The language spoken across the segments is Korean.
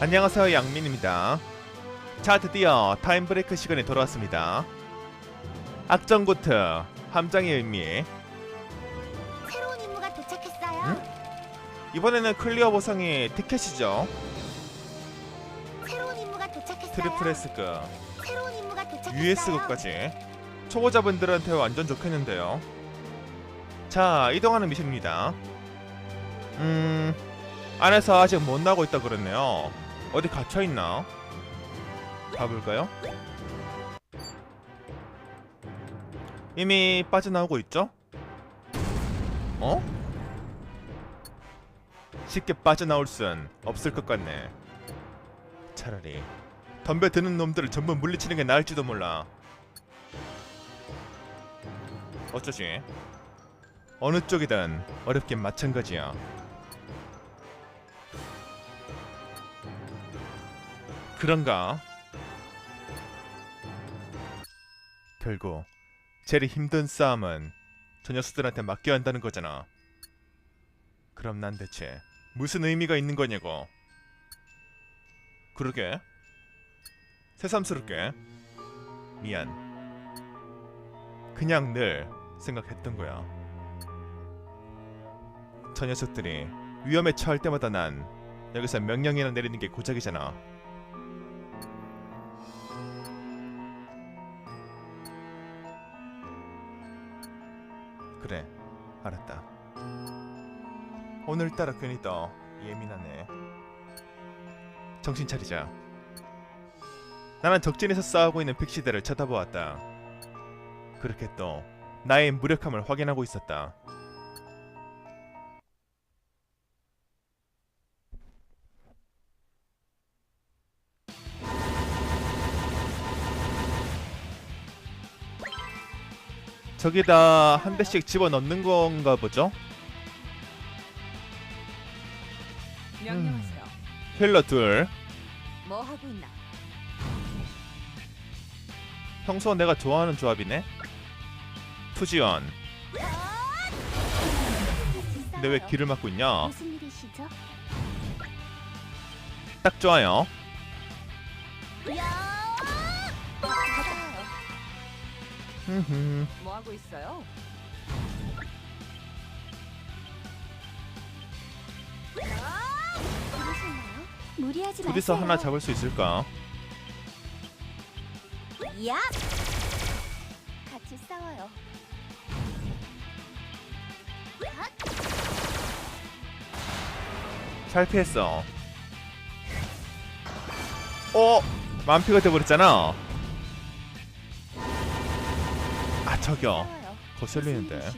안녕하세요 양민입니다. 자 드디어 타임브레이크 시간이 돌아왔습니다. 악정고트 함장의 의미 새로운 임무가 도착했어요. 응? 이번에는 클리어 보상이 티켓이죠. 새로운 임무가 도착했어요. 트리플 S급, 새로운 임무가 도착했어요. US급까지 초보자분들한테 완전 좋겠는데요. 자 이동하는 미션입니다. 음 안에서 아직 못 나고 있다 그랬네요. 어디 갇혀 있나? 가볼까요? 이미 빠져나오고 있죠? 어? 쉽게 빠져나올 순 없을 것 같네. 차라리 덤벼 드는 놈들을 전부 물리치는 게 나을지도 몰라. 어쩌지? 어느 쪽이든 어렵긴 마찬가지야. 그런가? 결국 제일 힘든 싸움은 저 녀석들한테 맡겨야 한다는 거잖아. 그럼 난 대체 무슨 의미가 있는 거냐고. 그러게. 새삼스럽게. 미안. 그냥 늘 생각했던 거야. 저 녀석들이 위험에 처할 때마다 난 여기서 명령이나 내리는 게 고작이잖아. 알았다. 오늘따라 괜히 더 예민하네. 정신 차리자. 나는 적진에서 싸우고 있는 픽시들을 쳐다보았다. 그렇게 또 나의 무력함을 확인하고 있었다. 저기다 한 대씩 집어 넣는 건가 보죠? 명령하세요. 힐러 둘. 뭐 하고 있나? 평소 내가 좋아하는 조합이네. 투지원. 근데 왜 길을 막고 있냐? 무슨 일이시죠? 딱 좋아요. 받 뭐 하고 있어요? 부르셨나요? 무리하지 마세요. 둘이서 하나 잡을 수 있을까? 야! 같이 싸워요. 잘 피했어. 어? 만피가 돼버렸잖아. 아 저기요. 거슬리는데.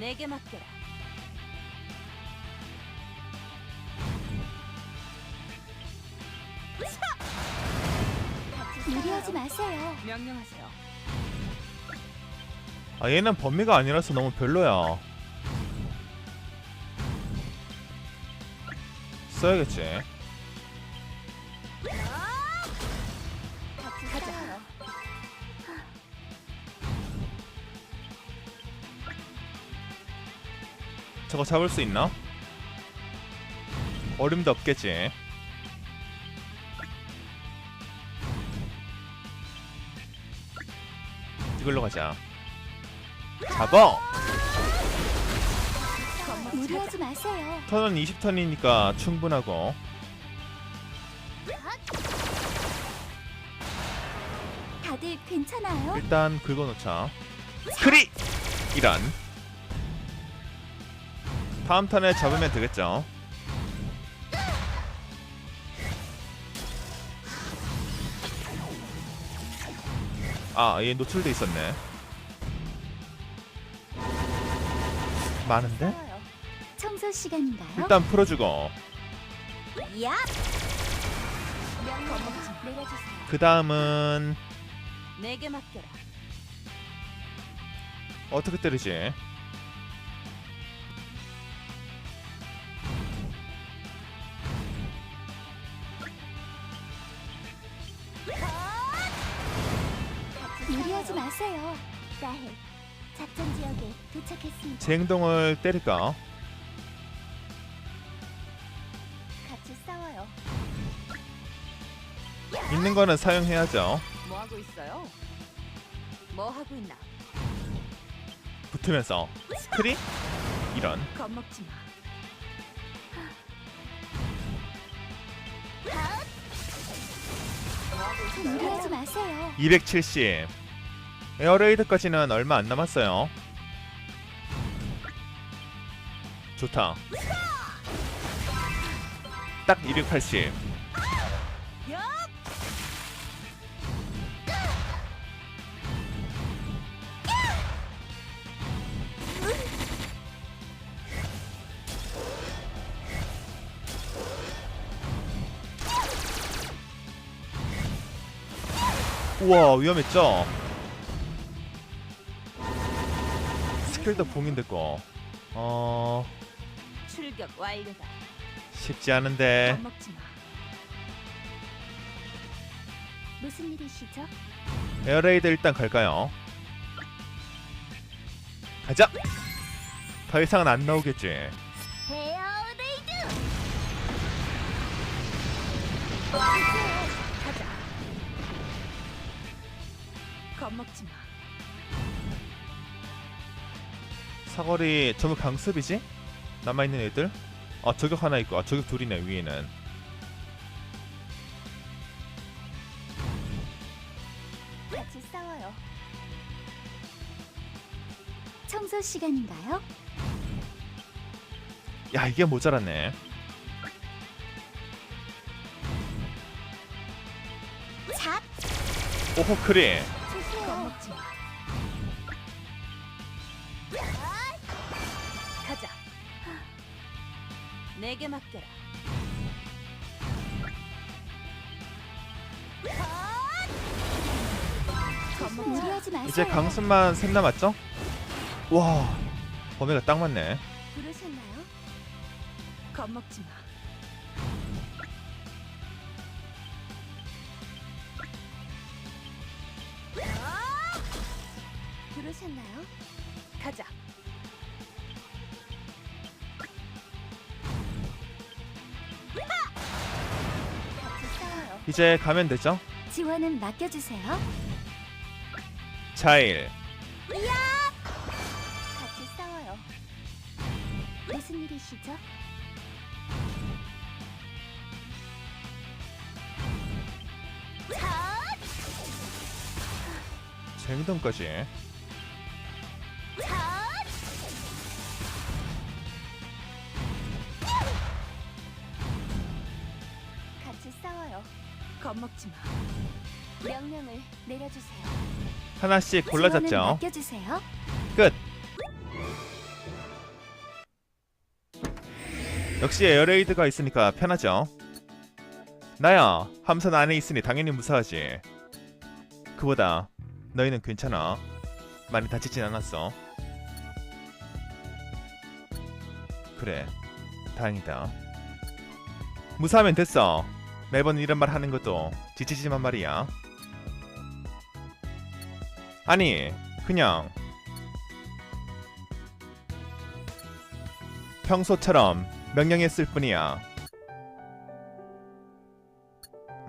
내게 맡겨라. 무리하지 마세요. 명령하세요. 아 얘는 범위가 아니라서 너무 별로야. 써야겠지. 저거 잡을 수 있나? 어림도 없겠지. 이걸로 가자. 잡어! 무리하지 마세요. 턴은 20턴이니까 충분하고. 다들 괜찮아요? 일단 긁어놓자. 크리! 이런. 다음 턴에 잡으면 되겠죠. 아, 얘 노출돼 있었네. 많은데? 청소 시간인가요? 일단 풀어주고. 그 다음은. 어떻게 때리지? 마세요. 라헬, 작전 지역에 도착했습니다. 제 행동을 때릴까? 같이 싸워. 있는 거는 사용해야죠. 뭐 하고 있어요? 뭐 하고 있나? 붙으면서 스크린 이런 겁먹지 마. 무리하지 마세요. 270 에어레이드까지는 얼마 안 남았어요. 좋다. 딱 280. 우와 위험했죠? 스킬도 봉인될 거. 어 출격 완료다. 쉽지 않은데. 겁먹지 마. 무슨 일이시죠? 에어레이드 일단 갈까요? 가자. 더 이상은 안 나오겠지. 에어레이드. 가자. 겁먹지 마. 사거리 전부 강습이지? 남아 있는 애들? 아 저격 하나 있고 아 저격 둘이네 위에는. 같이 싸워요. 청소 시간인가요? 야 이게 모자랐네. 잡 오호 크리. 내게 맡겨라. 무리하지 마세요. 이제 강습만 셋 남았죠? 와 범위가 딱 맞네. 부르셨나요? 겁먹지 마. 부르셨나요? 이. 이제 가면 되죠? 지원은 맡겨주세요. 차일. 같이 싸워요. 무슨 일이시죠? 재미동까지. 겁먹지 마. 명령을 내려주세요. 하나씩 지원은 골라 잡죠. 맡겨주세요. 끝. 역시 에어레이드가 있으니까 편하죠. 나야 함선 안에 있으니 당연히 무사하지. 그보다 너희는 괜찮아. 많이 다치진 않았어. 그래, 다행이다. 무사하면 됐어. 매번 이런 말 하는 것도 지치지만 말이야. 아니, 그냥 평소처럼 명령했을 뿐이야.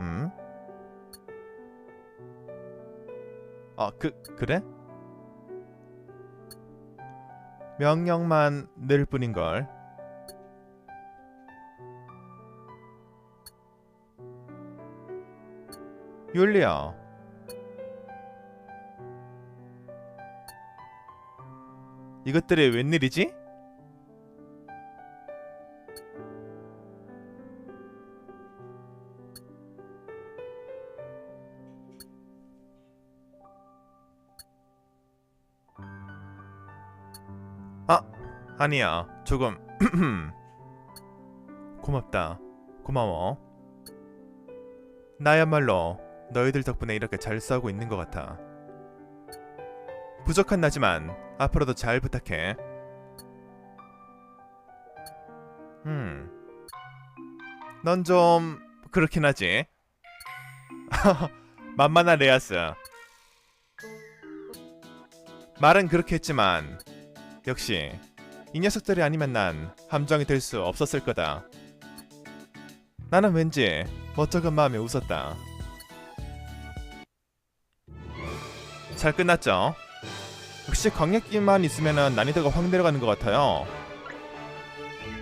음? 아, 그 그래? 명령만 늘 뿐인 걸. 율리야. 이것들이 웬일이지? 아, 아니야. 조금 고맙다. 고마워. 나야말로 너희들 덕분에 이렇게 잘 싸우고 있는 것 같아. 부족한 나지만 앞으로도 잘 부탁해. 음. 넌 좀 그렇긴 하지. 만만한 레아스. 말은 그렇게 했지만 역시 이 녀석들이 아니면 난 함정이 될 수 없었을 거다. 나는 왠지 멋쩍은 마음에 웃었다. 잘 끝났죠? 역시 광역기만 있으면 난이도가 확 내려가는 것 같아요.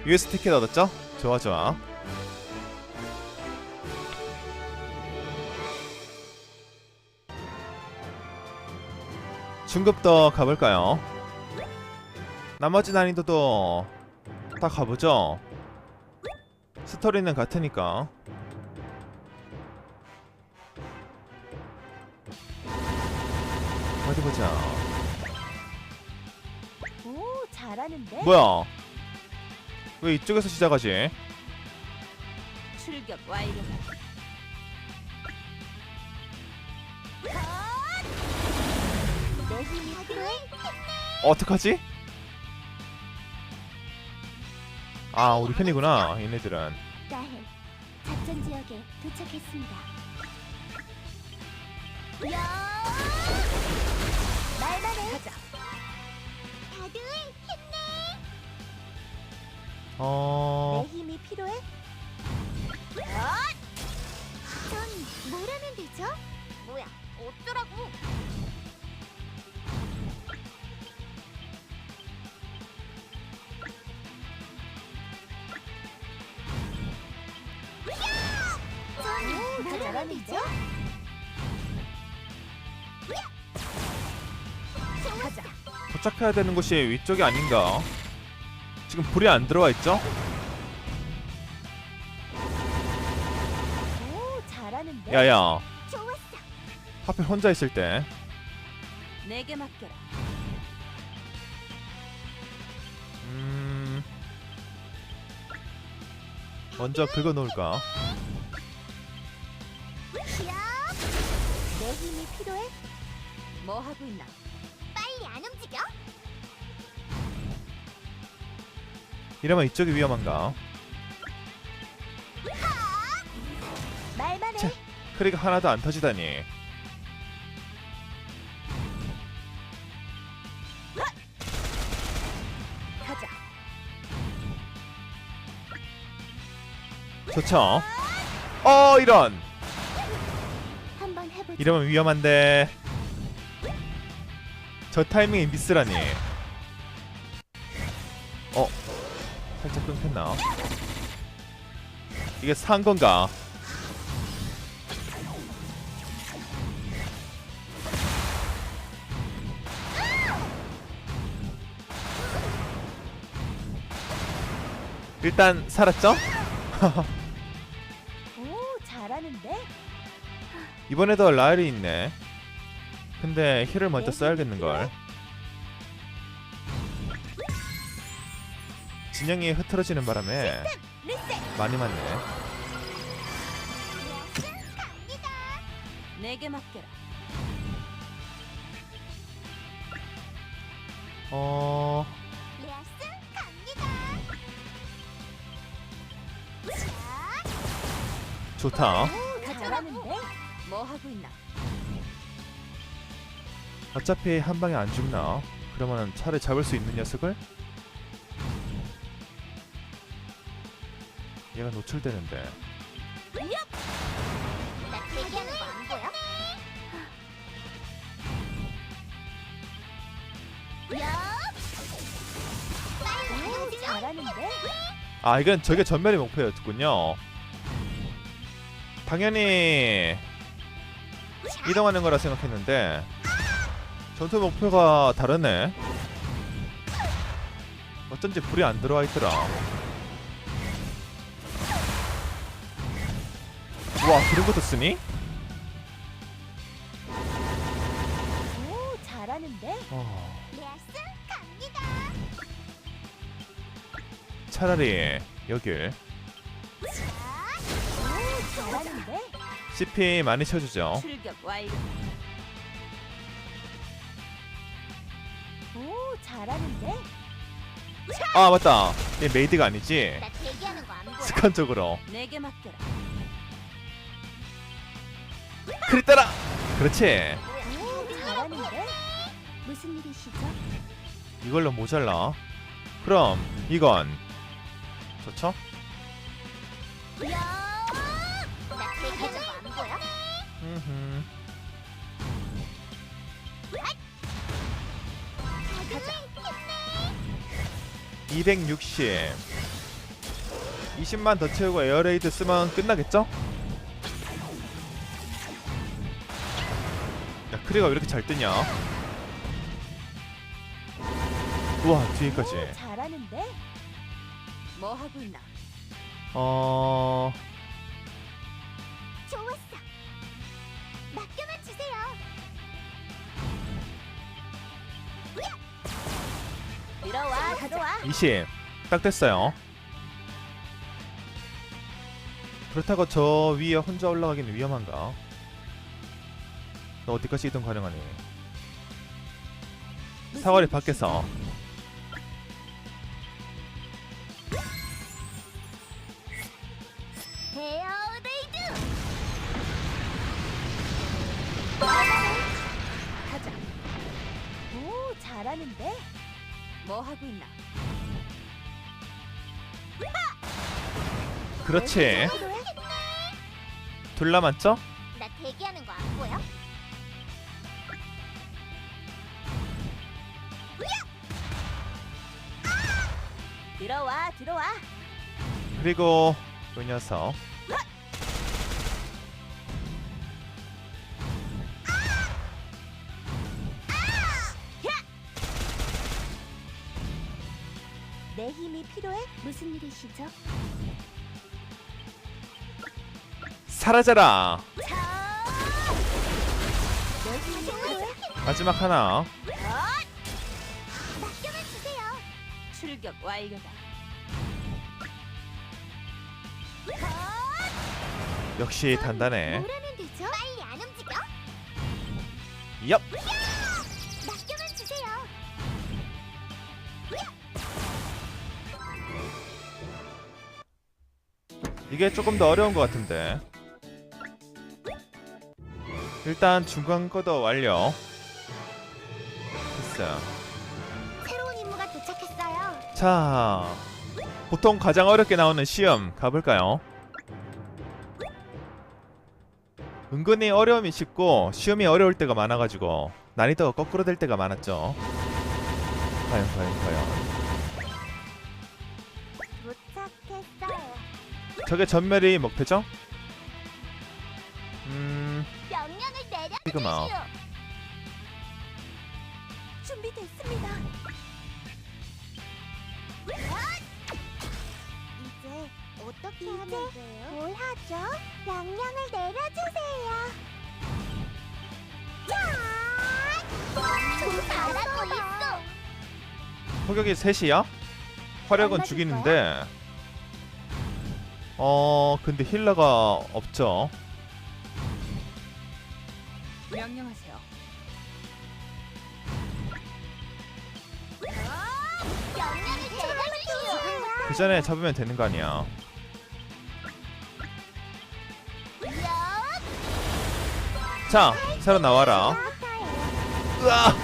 US 티켓 얻었죠? 좋아 좋아. 중급도 가볼까요? 나머지 난이도도 다 가보죠. 스토리는 같으니까. 어디 보자. 오, 잘하는데? 뭐야? 왜 이쪽에서 시작하지? 출격 완료. 어떡하지? 아 우리 편이구나 얘네들은. 작전 지역에 도착했습니다. 야! 말만해. 가자. 다들 어... 내 힘이 필요해? 전 뭐라면 되죠? 뭐야? 어쩌라고? 도착해야 되는 곳이 위쪽이 아닌가 지금 불이 안 들어와 있죠? 오, 잘하는데? 야야 좋았어. 하필 혼자 있을 때 내게 맡겨라. 음... 먼저 긁어 놓을까? 야! 내 힘이 필요해? 뭐 하고 있나? 이러면 이쪽이 위험한가? 자. 크리가 하나도 안 터지다니. 좋죠? 어 이런! 이러면 위험한데 저 타이밍에 미스라니 살짝 끊겼나? 이게 산 건가? 일단 살았죠? 오, 잘하는데? 이번에도 라일이 있네. 근데 힐을 먼저 써야겠는걸. 진영이 흐트러지는 바람에 많이 맞네. 내게 맡겨라. 어... 좋다. 오, 잘하는데? 뭐 하고 있나? 어차피 한 방에 안 죽나? 그러면 차를 잡을 수 있는 녀석을? 얘가 노출되는데. 나 대기하는 거 안 보여? 야! 오, 잘하는데? 아 이건 저게 전멸의 목표였군요. 당연히 이동하는 거라 생각했는데 전투 목표가 다르네. 어쩐지 불이 안 들어와 있더라. 와 그런 것도 쓰니? 오, 잘하는데? 어, 갑니다. 차라리 여길 오, 잘하는데? CP 많이 쳐주죠. 출격 완료. 오, 잘하는데? 아 맞다. 얘 메이드가 아니지. 나 대기하는 거 안 보여? 습관적으로 내게 맡겨라. 크리 따라. 그렇지. 이걸로 모자라. 그럼 이건 좋죠? 야! 나 대기하는 거안 보여? 음흠. 가자. 260 20만 더 채우고 에어레이드 쓰면 끝나겠죠? 야 크리가 왜 이렇게 잘 뜨냐 우와 뒤에까지 오, 잘하는데? 뭐 하고 있나? 어... 좋았어. 맡겨만 주세요. 들어와, 들어와. 20 딱 됐어요 그렇다고 저 위에 혼자 올라가기는 위험한가? 너 어디까지 이동 가능하니? 사거리 밖에서 에어레이드. 가자. 오, 잘하는데? 뭐 하고 있나? 그렇지 필요해? 둘 남았죠? 들어와, 들어와. 그리고 그 녀석 내 힘이 필요해? 무슨 일이시죠? 사라져라 자, 내 힘이 필요해? 마지막 하나 출격 완료다. 역시 단단해 뭐라면 되죠? 빨리 안 움직여? 얍 맡겨만 주세요. 이게 조금 더 어려운 것 같은데 일단 중간 거도 완료 됐어 자 보통 가장 어렵게 나오는 시험 가볼까요? 은근히 어려움이 쉽고 시험이 어려울 때가 많아가지고 난이도가 거꾸로 될 때가 많았죠 과연 과연 과연. 저게 전멸이 목표죠? 음... 시그마. 어떻게 하면 돼요? 뭘 하죠? 명령을 내려주세요. 자, 좀 잘하고 있어. 포격이 셋이야? 화력은 죽이는데 어... 근데 힐러가 없죠 명령하세요. 명령을 내려주시오. 그 전에 잡으면 되는 거 아니야 자 새로 나와라 으아!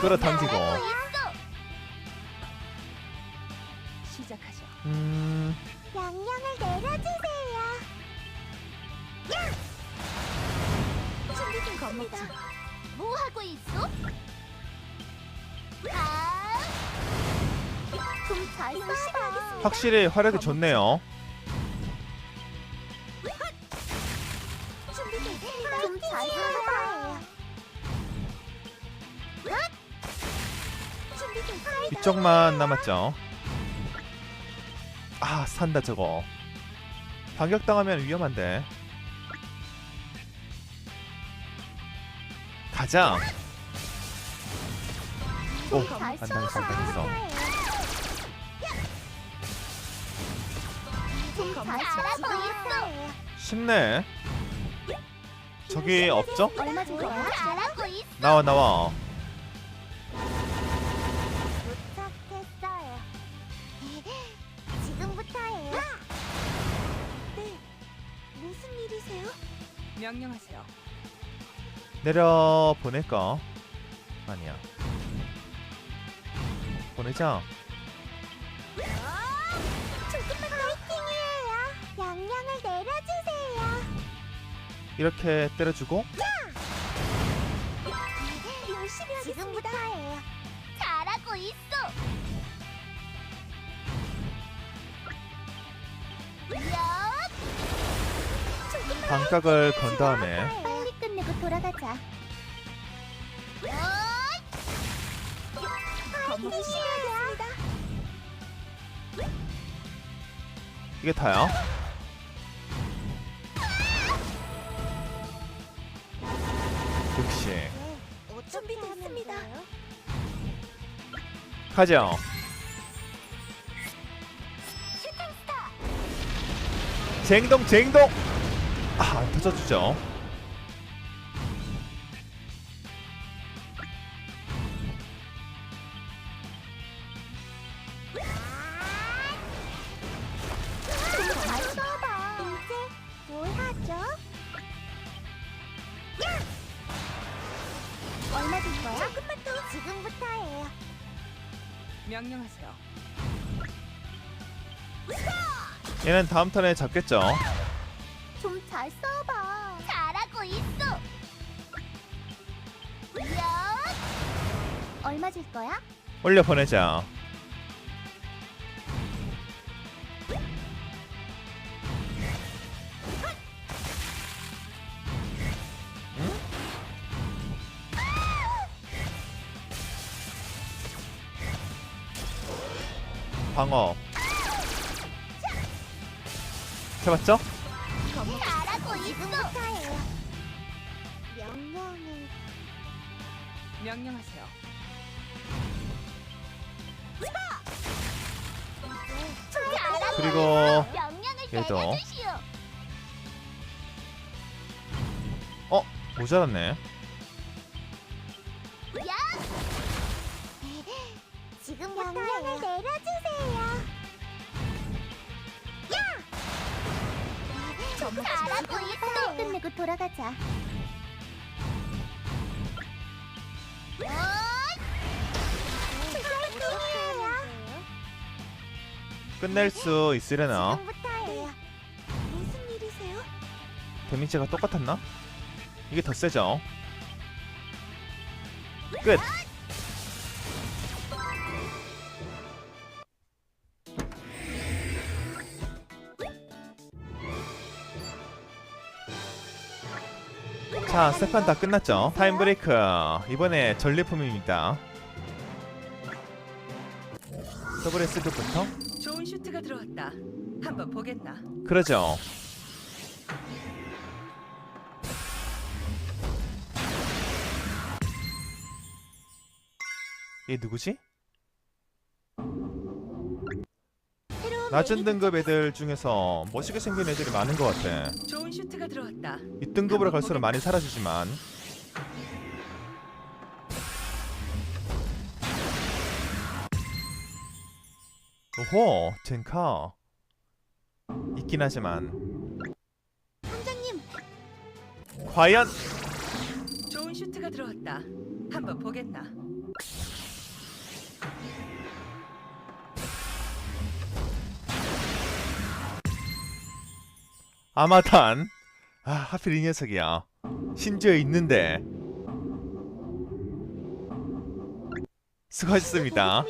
끌어당기고 시작하죠. 음... 명령을 내려주세요. 준비됐습니다. 뭐 하고 있어? 아, 좀잘. 확실히 화력이 좋네요. 좀잘. 이쪽만 남았죠 아 산다 저거 반격당하면 위험한데 가자 오잘안 당했어 안 당했어 있어. 쉽네 저기 없죠? 얼마 정도 잘하고 있어. 나와 나와 도착했어요. 지금부터예요. 네. 무슨 일이세요? 명령하세요. 내려 보낼까? 아니야 보내자 이렇게 때려주고. 잘하고 있어. 야! 반각을 건 다음에 빨리 끝내고 돌아가자. 이게 다야. 역시 준비됐습니다. 가죠. 쟁동 쟁동. 아, 안 터져주죠. 명령하세요. 얘는 다음 턴에 잡겠죠. 좀 잘 써봐. 잘하고 있어. 야! 얼마 줄 거야? 올려 보내자. 방어. 명령을 명령하세요. 그리고 얘도. 어 모자랐네. 명령을 내려주세요. 야! 잘하고 있어. 끝내고 돌아가자. 끝낼 수 있으려나? 지금부터예요. 무슨 일이세요? 데미지가 똑같았나? 이게 더 세죠. 끝. 자, 세판 다 끝났죠? 타임 브레이크. 이번에 전리품입니다. 더블 S부터? 좋은 슈트가 들어왔다. 한번 보겠나? 그러죠. 얘 누구지? 낮은 등급 애들 중에서 멋있게 생긴 애들이 많은 것 같아. 좋은 슈트가 들어왔다. 이 등급으로 갈수록 많이 사라지지만 오호 젠카 있긴 하지만 함장님, 과연 좋은 슈트가 들어왔다. 한번 보겠나? 아마탄 아 하필 이 녀석이야. 심지어 있는데. 수고하셨습니다